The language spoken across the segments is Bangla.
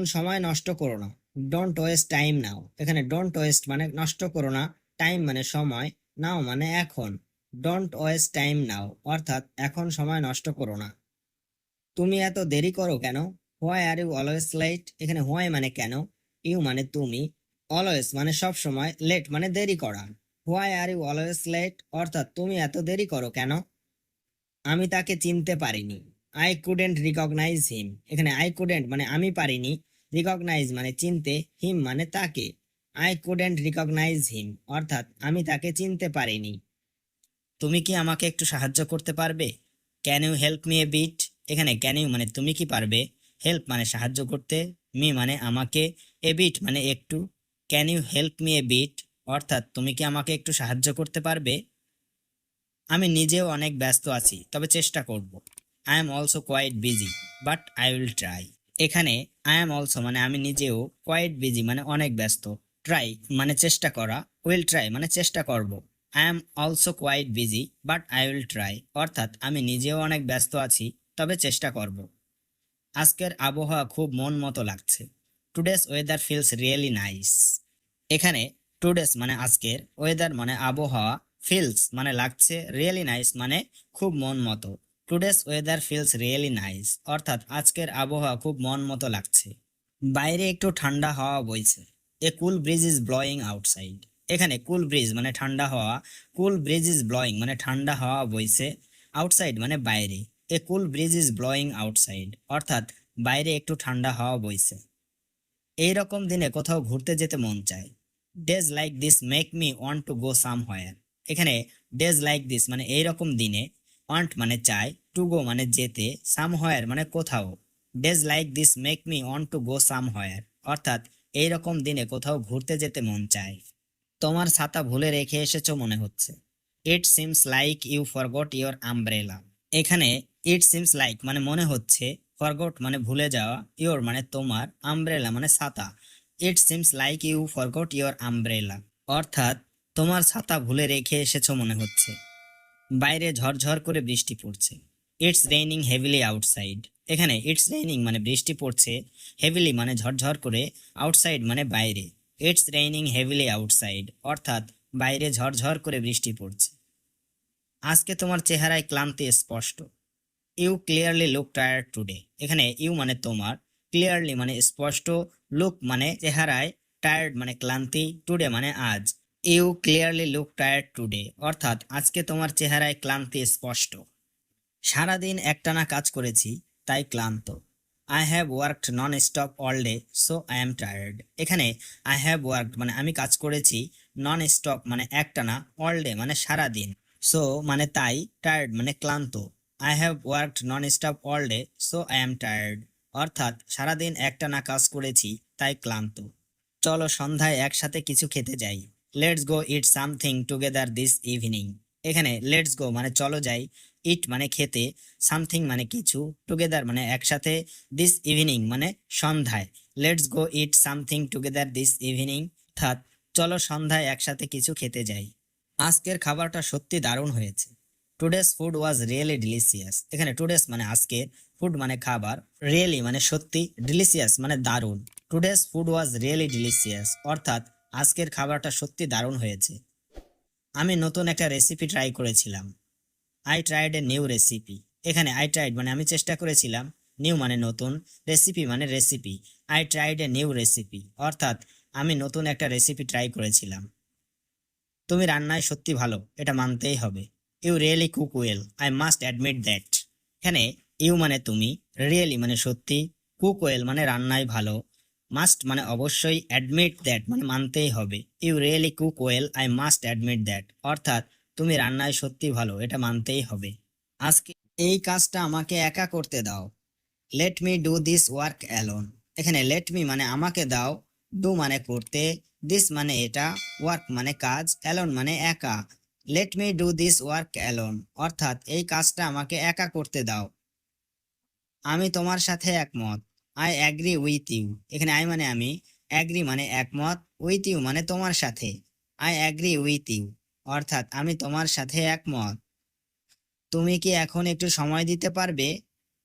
এখন সময় নষ্ট করো না। ডোন্ট ওয়েস্ট টাইম নাও এখানে ডোন্ট ওয়েস্ট মানে নষ্ট করো না। টাইম মানে সময় নাও মানে এখন। ডোন্ট ওয়েস্ট টাইম নাও অর্থাৎ এখন সময় নষ্ট করো না। তুমি এত দেরি করো কেন? Why are you always late এখানে হোয়াই মানে কেন? ইউ মানে তুমি। অলওয়েজ মানে সব সময় লেট মানে দেরি করা। Why are you always late অর্থাৎ তুমি এত দেরি করো কেন? আমি তাকে চিনতে পারিনি। আই কুডেন্ট রিকগনাইজ হিম এখানে আই কুডেন্ট মানে আমি পারিনি। রিকগনাইজ মানে চিনতে হিম মানে তাকে। আই কুডেন্ট রিকগনাইজ হিম অর্থাৎ আমি তাকে চিনতে পারিনি। তুমি কি আমাকে একটু সাহায্য করতে পারবে? Can you help me a bit এখানে ক্যান ইউ মানে তুমি কি পারবে? হেল্প মানে সাহায্য করতে মি মানে আমাকে এ বিট মানে একটু। Can you help me a bit অর্থাৎ তুমি কি আমাকে একটু সাহায্য করতে পারবে? আমি নিজেও অনেক ব্যস্ত আছি, তবে চেষ্টা করব। I am also quite busy but I will try এখানে আই এম অলসো মানে আমি নিজেও কোয়াইট বিজি মানে অনেক ব্যস্ত। ট্রাই মানে চেষ্টা করা উইল ট্রাই মানে চেষ্টা করব। I am also quite busy but I will try অর্থাৎ আমি নিজেও অনেক ব্যস্ত আছি, তবে চেষ্টা করব। আজকের আবহাওয়া খুব মন মতো লাগছে। Today's weather feels really nice এখানে টুডেস মানে আজকের ওয়েদার মানে আবহাওয়া ফিলস মানে লাগছে রিয়েলি নাইস মানে খুব মন মতো। Today's weather feels really nice অর্থাৎ আজকের আবহাওয়া খুব মন মতো লাগছে। বাইরে একটু ঠান্ডা হাওয়া বইছে। A cool breeze is blowing outside এখানে কুল ব্রিজ মানে ঠান্ডা হাওয়া কুল ব্রিজ ইজ ব্লয়িং মানে ঠান্ডা হাওয়া বইছে আউটসাইড মানে বাইরে। A cool breeze is blowing outside অর্থাৎ বাইরে একটু ঠান্ডা হাওয়া বইছে। এই রকম দিনে কোথাও ঘুরতে যেতে মন চায়। Days like this make me want to go somewhere এখানে ডেজ লাইক দিস মানে এই রকম দিনে ওয়ান্ট মানে চায় টু গো মানে যেতে সাম হোয়ার মানে কোথাও। Days like this make me want to go somewhere অর্থাৎ এই রকম দিনে কোথাও ঘুরতে যেতে মন চায়। তোমার ছাতা ভুলে রেখে এসেছ মনে হচ্ছে। It seems like you forgot your umbrella এখানে ইট সিমস লাইক মানে মনে হচ্ছে ফরগট মানে ভুলে যাওয়া ইওর মানে তোমার আমব্রেলা মানে ছাতা। It seems like you forgot your umbrella অর্থাৎ, তোমার ছাতা ভুলে রেখে এসেছ মনে হচ্ছে। বাইরে ঝরঝর করে বৃষ্টি পড়ছে। ইটস রেইনিং হেভিলি আউটসাইড এখানে ইটস রেইনিং মানে বৃষ্টি পড়ছে হেভিলি মানে ঝরঝর করে আউটসাইড মানে বাইরে। ইটস রেইনিং হেভিলি আউটসাইড অর্থাৎ বাইরে ঝরঝর করে বৃষ্টি পড়ছে। আজকে তোমার চেহারায় ক্লান্তি স্পষ্ট। You clearly look tired today এখানে ইউ মানে তোমার ক্লিয়ারলি মানে স্পষ্ট। লুক মানে চেহারায় টায়ার্ড মানে ক্লান্তি টুডে মানে আজ। You clearly look tired today. অর্থাৎ আজকে তোমার চেহারায় ক্লান্তি স্পষ্ট। সারাদিন একটানা কাজ করেছি, তাই ক্লান্ত। I have worked non stop all day so I am tired এখানে আই হ্যাভ ওয়ার্কড মানে আমি কাজ করেছি নন স্টপ মানে একটানা অল ডে মানে সারাদিন। সো মানে তাই টায়ার্ড মানে ক্লান্ত। I have worked non stop all day so I am tired অর্থাৎ সারাদিন একটানা কাজ করেছি, তাই ক্লান্ত। চলো সন্ধ্যায় একসাথে কিছু খেতে যাই। Let's go eat something together this evening এখানে লেটস গো মানে চলো যাই ইট মানে খেতে সামথিং মানে কিছু টুগেদার মানে একসাথে দিস ইভিনিং মানে সন্ধ্যায়। Let's go eat something together this evening অর্থাৎ চলো সন্ধ্যায় একসাথে কিছু খেতে যাই। আজকের খাবারটা সত্যি দারুণ হয়েছে। Today's food was really delicious এখানে টুডেস মানে আজকের ফুড মানে খাবার রিয়েলি মানে সত্যি ডিলিশিয়াস মানে দারুণ। Today's food was really delicious অর্থাৎ আজকের খাবারটা সত্যি দারুণ হয়েছে। আমি নতুন একটা রেসিপি ট্রাই করেছিলাম। I tried a new recipe এখানে আই ট্রাইড মানে আমি চেষ্টা করেছিলাম নিউ মানে নতুন রেসিপি মানে recipe I tried a new recipe অর্থাৎ আমি নতুন একটা রেসিপি ট্রাই করেছিলাম। তুমি রান্নায় সত্যি ভালো, এটা মানতেই হবে। You really cook well I must admit that এখানে ইউ মানে তুমি রিয়েলি মানে সত্যি কুক ওয়েল মানে রান্নায় ভালো। মাস্ট মানে অবশ্যই অ্যাডমিট দ্যাট মানে মানতেই হবে। You really cook well I must admit that অর্থাৎ তুমি রান্নায় সত্যি ভালো, এটা মানতেই হবে। আজকে এই কাজটা আমাকে একা করতে দাও। Let me do this work alone এখানে লেট মি মানে আমাকে দাও ডু মানে করতে দিস মানে এটা ওয়ার্ক মানে কাজ অ্যালোন মানে একা। Let me do this work alone অর্থাৎ এই কাজটা আমাকে একা করতে দাও। আমি তোমার সাথে একমত। আই অ্যাগ্রি উইথ ইউ এখানে আই মানে আমি অ্যাগ্রি মানে একমত উইথ ইউ মানে তোমার সাথে। আই অ্যাগ্রি উইথ ইউ অর্থাৎ আমি তোমার সাথে একমত। তুমি কি এখন একটু সময় দিতে পারবে?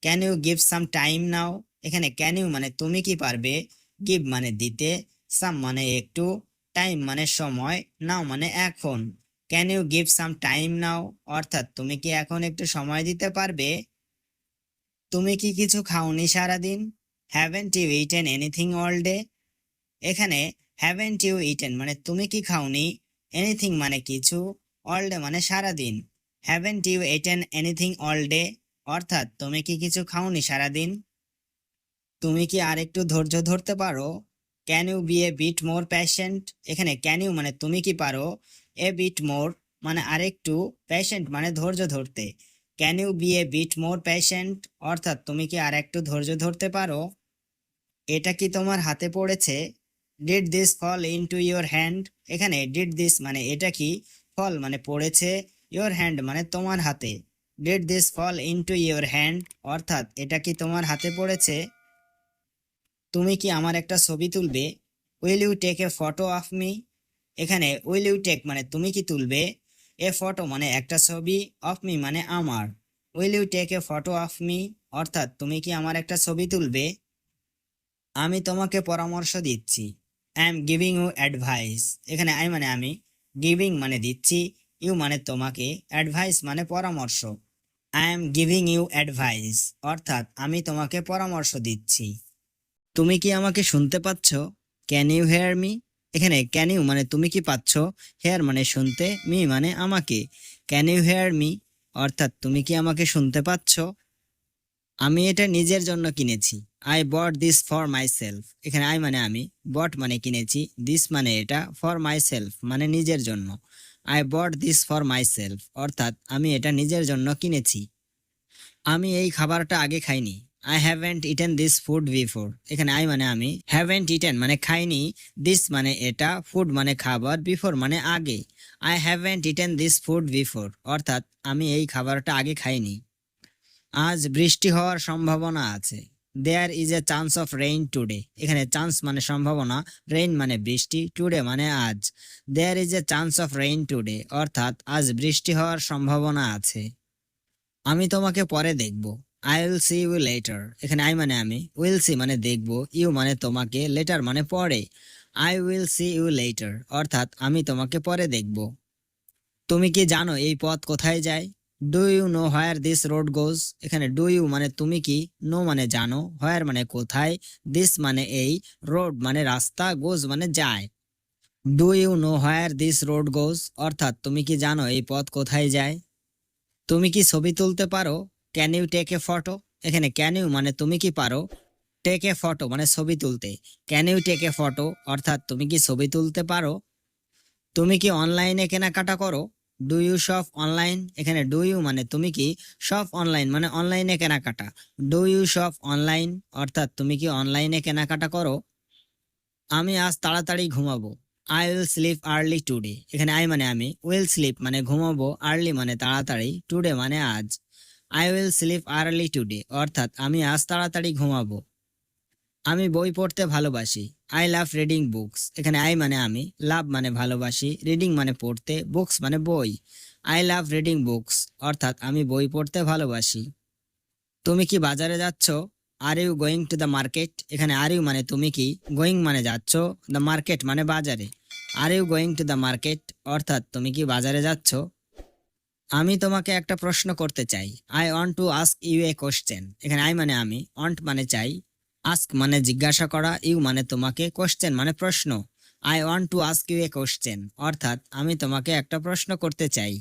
Can you give some time now এখানে ক্যান ইউ মানে তুমি কি পারবে? গিভ মানে দিতে সাম মানে একটু টাইম মানে সময় নাও মানে এখন। Can you give some time now অর্থাৎ তুমি কি এখন একটু সময় দিতে পারবে? তুমি কি কিছু খাওনি সারাদিন? Haven't you eaten anything all day এখানে হ্যাভেন্ট ইউ ইটেন মানে তুমি কি খাওনি? এনিথিং মানে কিছু অল ডে মানে সারাদিন। Haven't you eaten anything all day অর্থাৎ, তুমি কি কিছু খাওনি সারাদিন? তুমি কি আর একটু ধৈর্য ধরতে পারো? Can you be a bit more patient এখানে ক্যান ইউ মানে তুমি কি পারো? এ বিট মোর মানে আরেকটু প্যাশেন্ট মানে ধৈর্য ধরতে। Can you be a bit more patient অর্থাৎ তুমি কি আর একটু ধৈর্য ধরতে পারো? এটা কি তোমার হাতে পড়েছে? Did this fall into your hand এখানে ডিড দিস মানে এটা কি? ফল মানে পড়েছে ইয়োর হ্যান্ড মানে তোমার হাতে। Did this fall into your hand অর্থাৎ এটা কি তোমার হাতে পড়েছে? তুমি কি আমার একটা ছবি তুলবে? Will you take a photo of me এখানে উইল ইউ টেক মানে তুমি কি তুলবে? এ ফটো মানে একটা ছবি অফ মি মানে আমার। Will you take a photo of me অর্থাৎ তুমি কি আমার একটা ছবি তুলবে? আমি তোমাকে পরামর্শ দিচ্ছি। I am giving you advice এখানে আই মানে আমি। গিভিং মানে দিচ্ছি। ইউ মানে তোমাকে। অ্যাডভাইস মানে পরামর্শ। I am giving you advice অর্থাৎ আমি তোমাকে পরামর্শ দিচ্ছি। তুমি কি আমাকে শুনতে পাচ্ছ? ক্যান ইউ হেয়ার মি এখানে ক্যান ইউ মানে তুমি কি পাচ্ছ? হেয়ার মানে শুনতে মি মানে আমাকে। ক্যান ইউ হেয়ার মি অর্থাৎ তুমি কি আমাকে শুনতে পাচ্ছ? আমি এটা নিজের জন্য কিনেছি। I bought this for myself এখানে আই মানে আমি বট মানে কিনেছি। দিস মানে এটা ফর মাই সেলফ মানে নিজের জন্য। I bought this for myself অর্থাৎ আমি এটা নিজের জন্য কিনেছি। আমি এই খাবারটা আগে খাইনি। I haven't eaten this food before এখানে আই মানে আমি হ্যাভেন্ট ইটেন মানে খাইনি। দিস মানে এটা ফুড মানে খাবার বিফোর মানে আগে। I haven't eaten this food before অর্থাৎ আমি এই খাবারটা আগে খাইনি। আজ বৃষ্টি হওয়ার সম্ভাবনা আছে। There is a chance of rain today এখানে চান্স মানে সম্ভাবনা রেইন মানে বৃষ্টি টুডে মানে আজ। There is a chance of rain today অর্থাৎ আজ বৃষ্টি হওয়ার সম্ভাবনা আছে। আমি তোমাকে পরে দেখব। I will see you later এখানে আই মানে আমি উইল সি মানে দেখব ইউ মানে তোমাকে লেটার মানে পরে। I will see you later অর্থাৎ আমি তোমাকে পরে দেখব। তুমি কি জানো এই পথ কোথায় যায়? Do you know where this road goes এখানে ডু ইউ মানে তুমি কি নো মানে জানো হোয়ার মানে কোথায় দিস মানে এই রোড মানে রাস্তা গোজ মানে যায়। Do you know where this road goes অর্থাৎ তুমি কি জানো এই পথ কোথায় যায়? তুমি কি ছবি তুলতে পারো? Can you take a photo এখানে ক্যান ইউ মানে তুমি কি পারো? টেক এ ফটো মানে ছবি তুলতে। Can you take a photo অর্থাৎ তুমি কি ছবি তুলতে পারো? তুমি কি অনলাইনে কেনাকাটা করো? ডু ইউ শপ অনলাইন এখানে ডু ইউ মানে তুমি কি শপ অনলাইন মানে অনলাইনে কেনাকাটা। ডু ইউ শপ অনলাইন অর্থাৎ তুমি কি অনলাইনে কেনাকাটা করো? আমি আজ তাড়াতাড়ি ঘুমাবো। I will sleep early today এখানে আই মানে আমি। উইল স্লিপ মানে ঘুমাবো আর্লি মানে তাড়াতাড়ি। টুডে মানে আজ। I will sleep early today অর্থাৎ আমি আজ তাড়াতাড়ি ঘুমাবো। আমি বই পড়তে ভালোবাসি। আই লাভ রিডিং বুকস এখানে আই মানে আমি লাভ মানে ভালোবাসি রিডিং মানে পড়তে বুকস মানে বই। আই লাভ রিডিং বুকস অর্থাৎ আমি বই পড়তে ভালোবাসি। তুমি কি বাজারে যাচ্ছ? Are you going to the market এখানে আর ইউ মানে তুমি কি? গোয়িং মানে যাচ্ছ দ্য মার্কেট মানে বাজারে। Are you going to the market অর্থাৎ তুমি কি বাজারে যাচ্ছ? আমি তোমাকে একটা প্রশ্ন করতে চাই। I want to ask you a question এখানে আই মানে আমি ওয়ান্ট মানে চাই আস্ক মানে জিজ্ঞাসা করা ইউ মানে তোমাকে কোশ্চেন মানে প্রশ্ন। I want to ask you a question অর্থাৎ আমি তোমাকে একটা প্রশ্ন করতে চাই।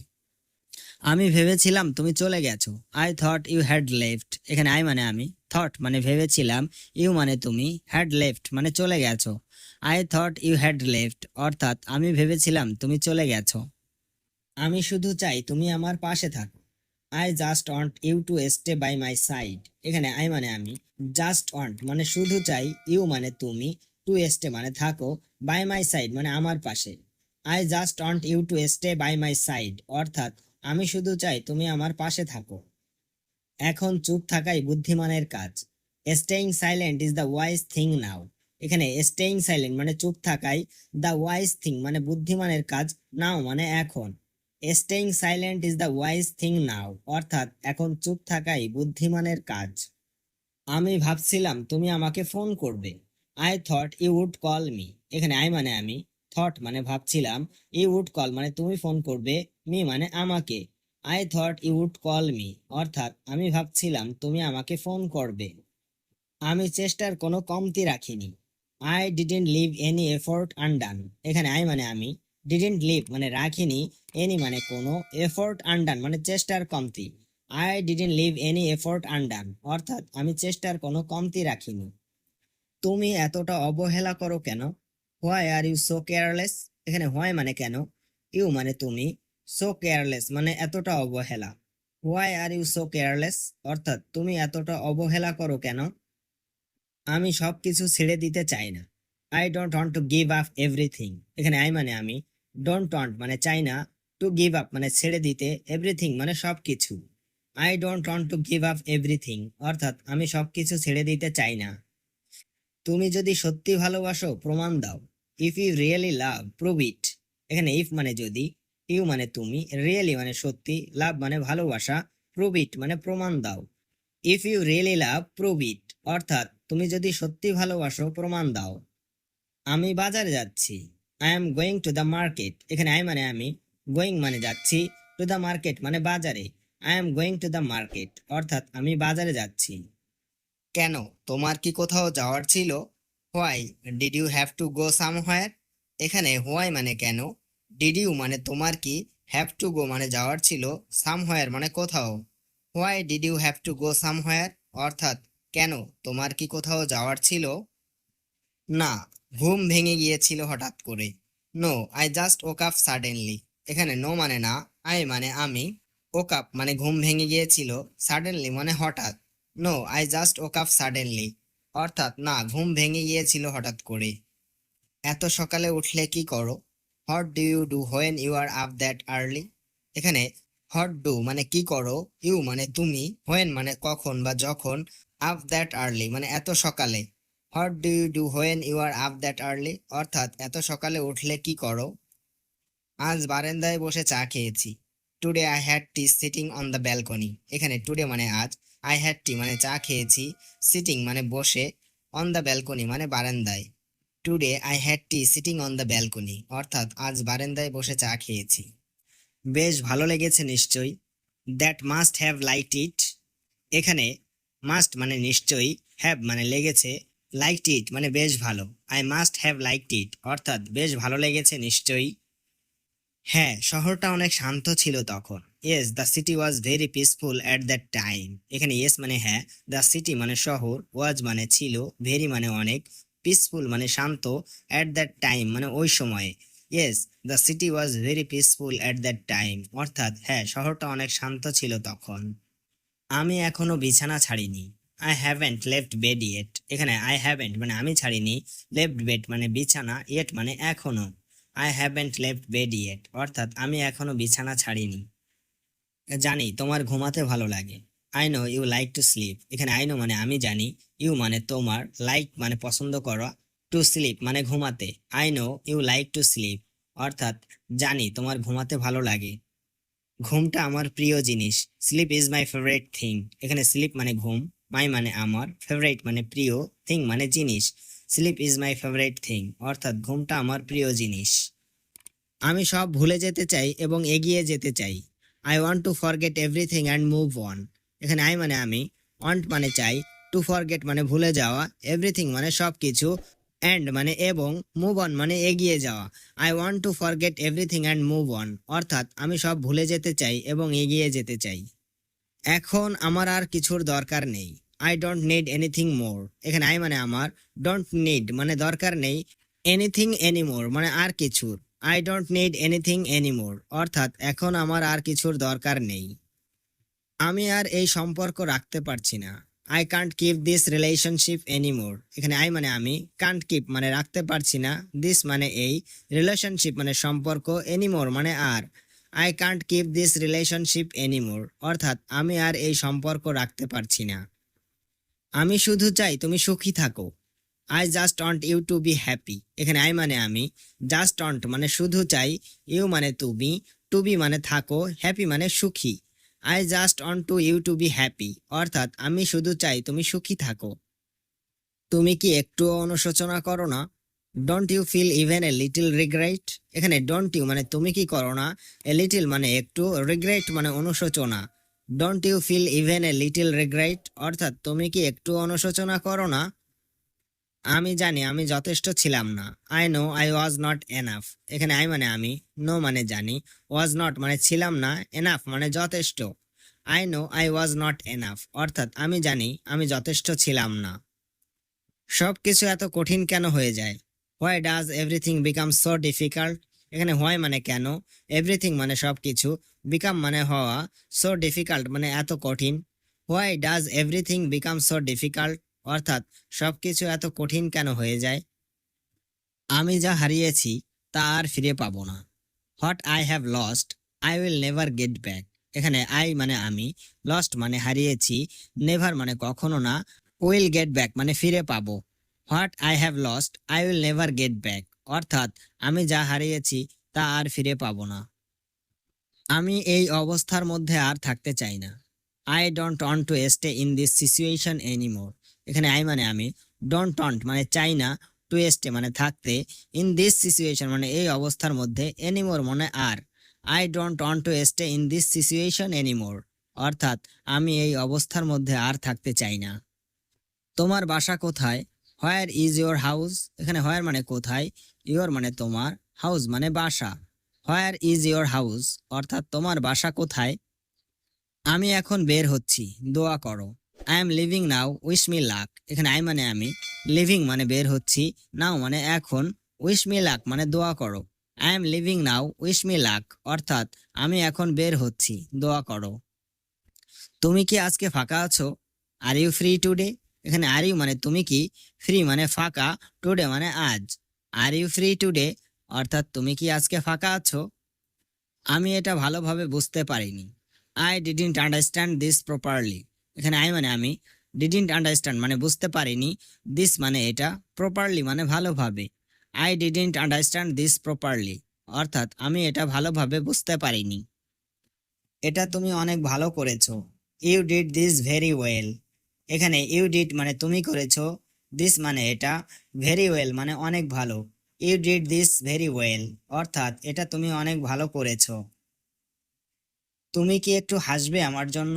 আমি ভেবেছিলাম তুমি চলে গেছো। I thought you had left এখানে আই মানে আমি থট মানে ভেবেছিলাম ইউ মানে তুমি হ্যাড লেফট মানে চলে গেছো। I thought you had left অর্থাৎ আমি ভেবেছিলাম তুমি চলে গেছো। আমি শুধু চাই তুমি আমার পাশে থাকো। I just want you to stay by my side এখানে আই মানে আমি। জাস্ট ওয়ান্ট মানে শুধু চাই ইউ মানে তুমি। টু স্টে মানে থাকো। বাই মাই সাইড মানে আমার পাশে। I just want you to stay by my side অর্থাৎ আমি শুধু চাই তুমি আমার পাশে থাকো। এখন চুপ থাকাই বুদ্ধিমানের কাজ। Staying silent is the wise thing now এখানে স্টেইং সাইলেন্ট মানে চুপ থাকাই দ্য ওয়াইজ থিং মানে বুদ্ধিমানের কাজ নাও মানে এখন। Staying silent is the wise thing now অর্থাৎ, এখন চুপ থাকাই বুদ্ধিমানের কাজ। আমি ভাবছিলাম, তুমি আমাকে ফোন করবে। I thought you would call me এখানে আই মানে আমি। থট মানে ভাবছিলাম ইউ উড কল মানে তুমি ফোন করবে মি মানে আমাকে। I thought you would call me অর্থাৎ, আমি ভাবছিলাম, তুমি আমাকে ফোন করবে। আমি চেষ্টার কোনো কমতি রাখিনি। I didn't leave any effort undone এখানে আই মানে আমি। ডিডেন্ট লিভ মানে রাখিনি এনি মানে কোনো এফোর্ট আন্ডান মানে চেষ্টার কমতি। I didn't leave any effort undone অর্থাৎ আমি চেষ্টার কোনো কমতি রাখিনি। তুমি এতটা অবহেলা করো কেন? Why are you so careless এখানে হোয়াই মানে কেন? ইউ মানে তুমি সো কেয়ারলেস মানে এতটা অবহেলা। Why are you so careless অর্থাৎ তুমি এতটা অবহেলা করো কেন? আমি সব কিছু ছেড়ে দিতে চাই না। I don't want to give up everything এখানে আই মানে আমি ডোন্ট ওয়ান্ট মানে চাই না টু গিভ আপ মানে ছেড়ে দিতে এভরিথিং মানে সব কিছু I don't want to give up everything অর্থাৎ আমি সব কিছু ছেড়ে দিতে চাই না। তুমি যদি সত্যি ভালোবাসো, প্রমাণ দাও। If you really love prove it এখানে ইফ মানে যদি ইউ মানে তুমি রিয়েলি মানে সত্যি লাভ মানে ভালোবাসা প্রুভ ইট মানে প্রমাণ দাও। If you really love prove it অর্থাৎ তুমি যদি সত্যি ভালোবাসো, প্রমাণ দাও। আমি বাজারে যাচ্ছি। I am going to the market এখানে আই মানে আমি গোয়িং মানে যাচ্ছি টু দ্য মার্কেট মানে বাজারে। I am going to the market অর্থাৎ আমি বাজারে যাচ্ছি। কেন? তোমার কি কোথাও যাওয়ার ছিল? Why did you have to go somewhere এখানে হোয়াই মানে কেন? ডিড ইউ মানে তোমার কি হ্যাভ টু গো মানে যাওয়ার ছিল? সামহোয়ার মানে কোথাও। Why did you have to go somewhere অর্থাৎ কেন? তোমার কি কোথাও যাওয়ার ছিল? না ঘুম ভেঙে গিয়েছিল হঠাৎ করে no I just woke up suddenly এখানে নো মানে না আই মানে আমি। ওক আপ মানে ঘুম ভেঙে গিয়েছিল সাডেনলি মানে হঠাৎ। No I just woke up suddenly অর্থাৎ না, ঘুম ভেঙে গিয়েছিল হঠাৎ করে এত সকালে উঠলে কি করো? What do you do when you are up that early এখানে হট ডু মানে কি করো? ইউ মানে তুমি। হোয়েন মানে কখন বা যখন আপ দ্যাট আর্লি মানে এত সকালে। What do you do when you are up that early অর্থাৎ, এত সকালে উঠলে কি করো? আজ বারান্দায় বসে চা খেয়েছি। Today I had tea sitting on the balcony এখানে টুডে মানে আজ। আই হ্যাড টি মানে চা খেয়েছি। সিটিং মানে বসে অন দ্য ব্যালকনি মানে বারান্দায়। Today I had tea sitting on the balcony অর্থাৎ, আজ বারান্দায় বসে চা খেয়েছি। বেশ ভালো লেগেছে নিশ্চয়ই। That must have liked it এখানে মাস্ট মানে নিশ্চয়ই। হ্যাভ মানে লেগেছে। লাইকড ইট মানে বেশ ভালো। I must have liked it অর্থাৎ বেশ ভালো লেগেছে নিশ্চয়ই। হ্যাঁ শহরটা অনেক শান্ত ছিল তখন। Yes the city was very peaceful at that time এখানে ইয়েস মানে হ্যাঁ দ্য সিটি মানে শহর ওয়াজ মানে ছিল ভেরি মানে অনেক পিসফুল মানে শান্ত অ্যাট দ্যাট টাইম মানে ওই সময়ে। Yes the city was very peaceful at that time অর্থাৎ হ্যাঁ শহরটা অনেক শান্ত ছিল তখন। আমি এখনও বিছানা ছাড়িনি। I haven't left bed yet এখানে আই হ্যাভেন্ট মানে আমি ছাড়িনি। লেফট বেড মানে বিছানা ইয়েট মানে এখনও। I haven't left bed yet অর্থাৎ আমি এখনও বিছানা ছাড়িনি। জানি, তোমার ঘুমাতে ভালো লাগে। I know you like to sleep এখানে আই নো মানে আমি জানি। ইউ মানে তোমার। লাইক মানে পছন্দ করা। টু স্লিপ মানে ঘুমাতে। I know you like to sleep অর্থাৎ জানি, তোমার ঘুমাতে ভালো লাগে। ঘুমটা আমার প্রিয় জিনিস। Sleep is my favourite thing এখানে স্লিপ মানে ঘুম। মাই মানে আমার ফেভারিট মানে প্রিয় থিং মানে জিনিস sleep is my favourite thing অর্থাৎ ঘুমটা আমার প্রিয় জিনিস। আমি সব ভুলে যেতে চাই এবং এগিয়ে যেতে চাই। I want to forget everything and move on এখানে আই মানে আমি ওয়ান্ট মানে চাই টু ফরগেট মানে ভুলে যাওয়া এভরিথিং মানে সব কিছু অ্যান্ড মানে এবং মুভ অন মানে এগিয়ে যাওয়া। I want to forget everything and move on অর্থাৎ আমি সব ভুলে যেতে চাই এবং এগিয়ে যেতে চাই। এখন আমার আর কিছুর দরকার নেই। I don't need anything more এখানে আই মানে আমার ডোন্ট নিড মানে দরকার নেই এনিথিং এনিমোর মানে আর কিছুর। I don't need anything any anymore অর্থাৎ এখন আমার আর কিছুর দরকার নেই। আমি আর এই সম্পর্ক রাখতে পারছি না। I can't keep this relationship any anymore এখানে আই মানে আমি কান্ট কিপ মানে রাখতে পারছি না। দিস মানে এই রিলেশনশিপ মানে সম্পর্ক এনিমোর মানে আর। I can't keep this relationship anymore অর্থাৎ, আমি আর এই সম্পর্ক রাখতে পারছি না। আমি শুধু চাই তুমি সুখী থাকো। I just want you to be happy এখানে আই মানে আমি। জাস্ট ওয়ান্ট মানে শুধু চাই ইউ মানে তুমি। টু বি মানে থাকো হ্যাপি মানে সুখী। I just want to you to be happy অর্থাৎ, আমি শুধু চাই তুমি সুখী থাকো। তুমি কি একটুও অনুশোচনা করো না? Don't you feel even a little regret এখানে ডোন্ট ইউ মানে তুমি কি করো না? এ লিটল মানে একটু রিগ্রেট মানে অনুশোচনা। Don't you feel even a little regret অর্থাৎ তুমি কি একটু অনুশোচনা করো না? আমি জানি, আমি যথেষ্ট ছিলাম না। I know I was not enough এখানে আই মানে আমি নো মানে জানি। ওয়াজ নট মানে ছিলাম না এনাফ মানে যথেষ্ট। I know I was not enough অর্থাৎ আমি জানি, আমি যথেষ্ট ছিলাম না। সব কিছু এত কঠিন কেন হয়ে যায়? Why does everything become so difficult এখানে হোয়াই মানে কেন? এভরিথিং মানে সব কিছু বিকাম মানে হওয়া। সো ডিফিকাল্ট মানে এত কঠিন। Why does everything become so difficult অর্থাৎ সব কিছু এত কঠিন কেন হয়ে যায়? আমি যা হারিয়েছি, তা আর ফিরে পাবো না। What I have lost I will never get back এখানে আই মানে আমি লস্ট মানে হারিয়েছি নেভার মানে কখনো না উইল গেট ব্যাক মানে ফিরে পাবো। What I have lost I will never get back অর্থাৎ, আমি যা হারিয়েছি, তা আর ফিরে পাবো না। আমি এই অবস্থার মধ্যে আর থাকতে চাই না। I don't want to stay in this situation anymore এখানে আই মানে আমি। ডোন্ট ওয়ান্ট মানে চাই না টু স্টে মানে থাকতে। ইন দিস সিচুয়েশন মানে এই অবস্থার মধ্যে এনিমোর মানে আর। I don't want to stay in this situation anymore অর্থাৎ, আমি এই অবস্থার মধ্যে আর থাকতে চাই না। তোমার বাসা কোথায়? হোয়ার ইজ ইয়োর হাউস এখানে হোয়ার মানে কোথায়? ইয়োর মানে তোমার হাউস মানে বাসা। হোয়ার ইজ ইয়োর হাউস অর্থাৎ তোমার বাসা কোথায়? আমি এখন বের হচ্ছি। দোয়া করো। I am leaving now wish me luck এখানে আই মানে আমি। লিভিং মানে বের হচ্ছি। নাও মানে এখন। উইশ মি লাক মানে দোয়া করো। I am leaving now wish me luck অর্থাৎ আমি এখন বের হচ্ছি। দোয়া করো। তুমি কি আজকে ফাঁকা আছো? আর ইউ ফ্রি টুডে এখানে আর ইউ মানে তুমি কি ফ্রি মানে ফাঁকা টুডে মানে আজ। আর ইউ ফ্রি টুডে অর্থাৎ তুমি কি আজকে ফাঁকা আছো? আমি এটা ভালোভাবে বুঝতে পারিনি। I didn't understand this properly এখানে আই মানে আমি ডিডন্ট আন্ডারস্ট্যান্ড মানে বুঝতে পারিনি। দিস মানে এটা প্রপারলি মানে ভালোভাবে। I didn't understand this properly অর্থাৎ আমি এটা ভালোভাবে বুঝতে পারিনি। এটা তুমি অনেক ভালো করেছ। You did this very well এখানে ইউ ডিড মানে তুমি করেছ দিস মানে এটা ভেরি ওয়েল মানে অনেক ভালো। You did this very well অর্থাৎ এটা তুমি অনেক ভালো করেছ। তুমি কি একটু হাসবে আমার জন্য?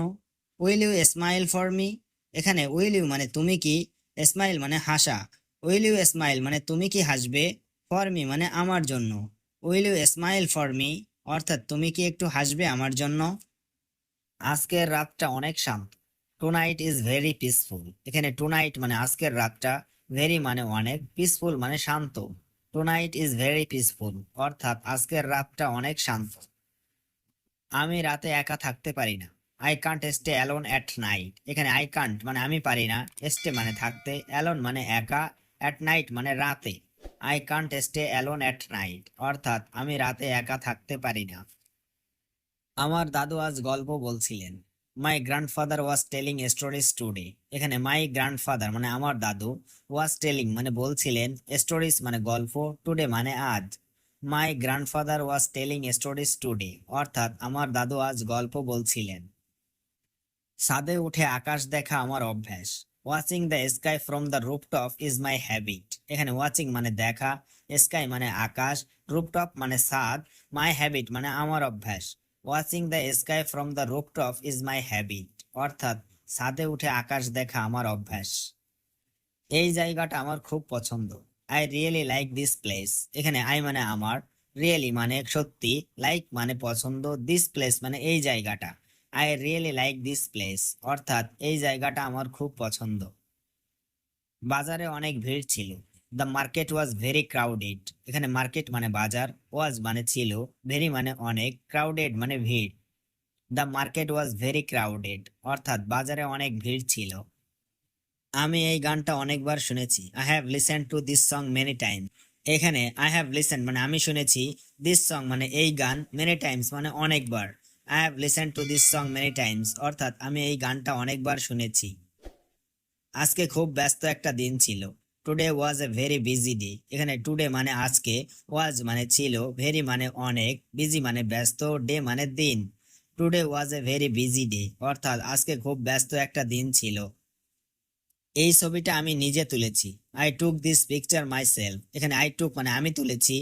Will you smile for me এখানে উইল ইউ মানে তুমি কি? স্মাইল মানে হাসা। উইল ইউ স্মাইল মানে তুমি কি হাসবে? ফর মি মানে আমার জন্য। Will you smile for me অর্থাৎ তুমি কি একটু হাসবে আমার জন্য? আজকের রাতটা অনেক শান্ত। টুনাইট ইজ ভেরি পিসফুল এখানে টুনাইট মানে আজকের রাতটা ভেরি মানে অনেক পিসফুল মানে শান্ত। টুনাইট ইজ ভেরি পিসফুল অর্থাৎ আজকের রাতটা অনেক শান্ত। আমি রাতে একা থাকতে পারি না। I can't stay alone at night এখানে আই কান্ট মানে আমি পারি না। স্টে মানে থাকতে অ্যালোন মানে একা অ্যাট নাইট মানে রাতে। I can't stay alone at night অর্থাৎ আমি রাতে একা থাকতে পারি না। আমার দাদু আজ গল্প বলছিলেন। My grandfather was telling stories today এখানে মাই গ্র্যান্ডফাদার মানে আমার দাদু ওয়াজ টেলিং মানে বলছিলেন স্টোরিজ মানে গল্প টুডে মানে আজ। My grandfather was telling stories today অর্থাৎ আমার দাদু আজ গল্প বলছিলেন। ছাদে উঠে আকাশ দেখা আমার অভ্যাস। Watching the sky from the rooftop is my habit এখানে ওয়াচিং মানে দেখা স্কাই মানে আকাশ রুপটপ মানে সাদ মাই হ্যাবিট মানে আমার অভ্যাস। Watching the sky from the rooftop is my habit অর্থাৎ ছাদে উঠে আকাশ দেখা আমার অভ্যাস। এই জায়গাটা আমার খুব পছন্দ। I really like this place এখানে আই মানে আমার রিয়েলি মানে সত্যি লাইক মানে পছন্দ দিস প্লেস মানে এই জায়গাটা। I really like this place অর্থাৎ এই জায়গাটা আমার খুব পছন্দ। বাজারে অনেক ভিড় ছিল। The market was very crowded এখানে মার্কেট মানে বাজার ওয়াজ মানে ছিল ভেরি মানে অনেক ক্রাউডেড মানে ভিড়। The market was very crowded অর্থাৎ বাজারে অনেক ভিড় ছিল। আমি এই গানটা অনেকবার শুনেছি। I have listen to this song many time এখানে আই হ্যাভ লিসেন মানে আমি শুনেছি দিস সং মানে এই গান মেনি টাইমস মানে অনেকবার। I have listen to this song many times অর্থাৎ আমি এই গানটা অনেকবার শুনেছি। আজকে খুব ব্যস্ত একটা দিন ছিল। Today was a very busy day এখানে টুডে মানে আজকে ওয়াজ মানে ছিল ভেরি মানে অনেক বিজি মানে ব্যস্ত ডে মানে দিন। Today was a very busy day অর্থাৎ আজকে খুব ব্যস্ত একটা দিন ছিল। এই ছবিটা আমি নিজে তুলেছি। I took this picture myself এখানে আই টুক মানে আমি তুলেছি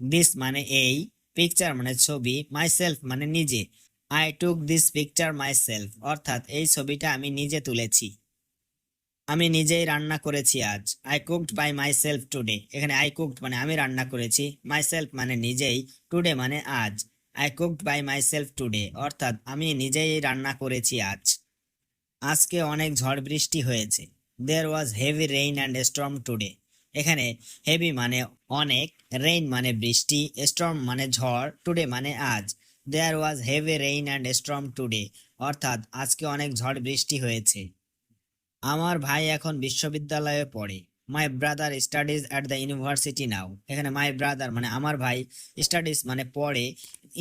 দিস মানে এই পিকচার মানে ছবি মাই সেলফ মানে নিজে। I took this picture myself অর্থাৎ এই ছবিটা আমি নিজে তুলেছি। আমি নিজেই রান্না করেছি আজ। I cooked by myself today এখানে আই কুকড মানে আমি রান্না করেছি। মাই সেলফ মানে নিজেই টুডে মানে আজ। I cooked by myself today অর্থাৎ আমি নিজেই রান্না করেছি আজ। আজকে অনেক ঝড় বৃষ্টি হয়েছে। There was heavy rain and storm today এখানে হেভি মানে অনেক রেইন মানে বৃষ্টি স্টর্ম মানে ঝড় টুডে মানে আজ। There was heavy rain and storm today অর্থাৎ আজকে অনেক ঝড় বৃষ্টি হয়েছে। আমার ভাই এখন বিশ্ববিদ্যালয়ে পড়ে। My brother studies at the university now এখানে মাই ব্রাদার মানে আমার ভাই স্টাডিজ মানে পড়ে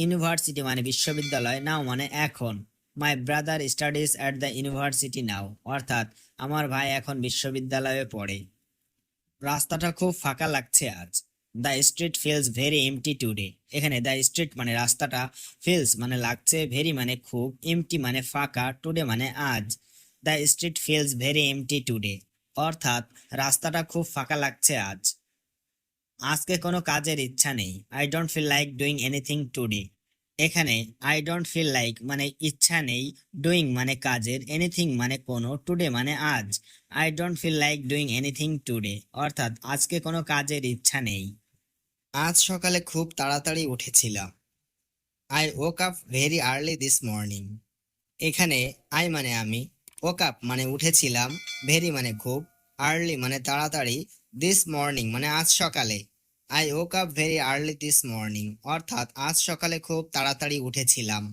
ইউনিভার্সিটি মানে বিশ্ববিদ্যালয় নাও মানে এখন। My brother studies at the university now অর্থাৎ আমার ভাই এখন বিশ্ববিদ্যালয়ে পড়ে। রাস্তাটা খুব ফাঁকা লাগছে আজ। The street feels very empty today এখানে দ্য স্ট্রিট মানে রাস্তাটা ফিলস মানে লাগছে ভেরি মানে খুব এমটি মানে ফাঁকা টুডে মানে আজ। The street feels very empty today অর্থাৎ রাস্তাটা খুব ফাঁকা লাগছে আজ। আজকে কোনো কাজের ইচ্ছা নেই। I don't feel like doing anything today এখানে আই ডোন্ট ফিল লাইক মানে ইচ্ছা নেই ডুইং মানে কাজের এনিথিং মানে কোনো টুডে মানে আজ। I don't feel like doing anything today অর্থাৎ আজকে কোনো কাজের ইচ্ছা নেই। আজ সকালে খুব তাড়াতাড়ি উঠেছিলাম। I woke up very early this morning এখানে আই মানে আমি। ওক আপ মানে উঠেছিলাম ভেরি মানে খুব আর্লি মানে তাড়াতাড়ি দিস মর্নিং মানে আজ সকালে। I woke up very early this morning অর্থাৎ আজ সকালে খুব তাড়াতাড়ি উঠেছিলাম।